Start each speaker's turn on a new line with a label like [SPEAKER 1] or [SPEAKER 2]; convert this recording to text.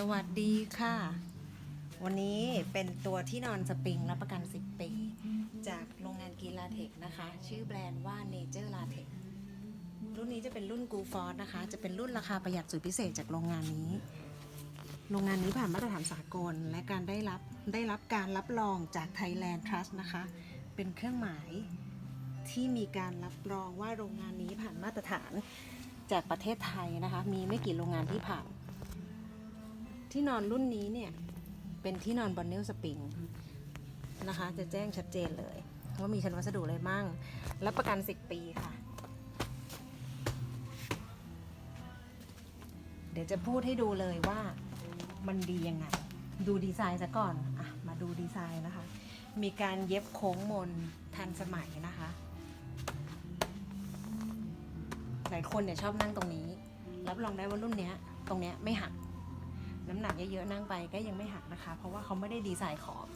[SPEAKER 1] สวัสดีค่ะ วันนี้เป็นตัวที่นอนสปริงรับประกัน 10 ปี จากโรงงานกีลาเทคนะคะ ชื่อแบรนด์ว่า Nature Latex รุ่นนี้จะเป็นรุ่นกูฟอ r นะคะ จะเป็นรุ่นราคาประหยัดสุดพิเศษจากโรงงานนี้ โรงงานนี้ผ่านมาตรฐานสากล และการได้รับได้รับการรับรองจาก Thailand Trust นะคะ เป็นเครื่องหมายที่มีการรับรองว่าโรงงานนี้ผ่านมาตรฐานจากประเทศไทยนะคะ มีไม่กี่โรงงานที่ผ่าน ที่นอนรุ่นนี้เนี่ย เป็นที่นอนบอนเนลสปริงนะคะ จะแจ้งชัดเจนเลยว่ามีชั้นวัสดุอะไรมั่งรับประกัน 10 ปีค่ะ เดี๋ยวจะพูดให้ดูเลยว่ามันดียังไง ดูดีไซน์ซะก่อนอะมาดูดีไซน์นะคะ มีการเย็บโค้งมนทันสมัยนะคะ หลายคนเนี่ยชอบนั่งตรงนี้ รับรองได้ว่ารุ่นเนี้ย ตรงเนี้ยไม่หัก น้ำหนักเยอะๆนั่งไปก็ยังไม่หักนะคะ เพราะว่าเขาไม่ได้ดีไซน์ขอบ